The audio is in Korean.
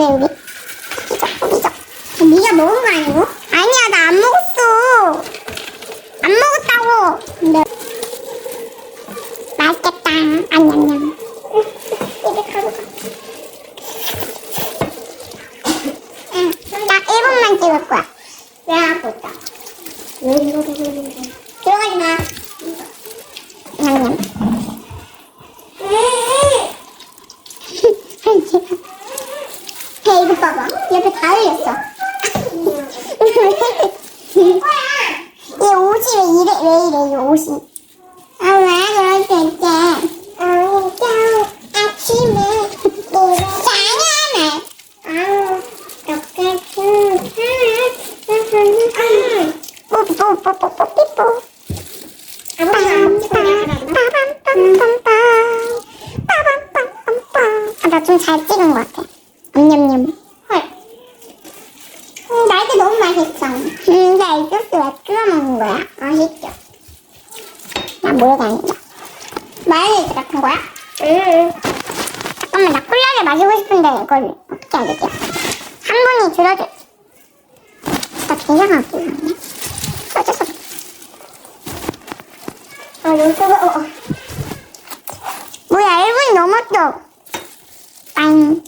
있네 여기. 미적 미적. 네가 먹은 거 아니고? 아니야 나 안 먹었어. 안 먹었다고. 근데 맛있겠다. 안녕냠. 입에 가져가. 응, 나 1분만 찍을 거야. 왜 하고 있다? 들어가지 마. 냠냠. 야, 이거 옆에 다 흘렸어. 얘 옷이 왜 이래, 왜 이래, 이 옷이. 아, 왜 그럴 수 있지? 어, 아침에 뽀뽀뽀뽀뽀뽀뽀. 아, 나좀 잘 찍은 것 같아. 냠냠냠. 헐. 음, 날개 너무 맛있어. 음, 근데 왜 찍어 먹는 거야? 맛있죠? 나 모르겠는데. 마요네즈 같은 거야? 응. 잠깐만, 나 콜라를 마시고 싶은데 이걸 어떻게 해야 되지? 한 분이 들어줘. 나 긴장하고 있네. 어쩔 수 없어. 아, 유튜브, 어, 어. 뭐야, 1분이 넘었어. 빵.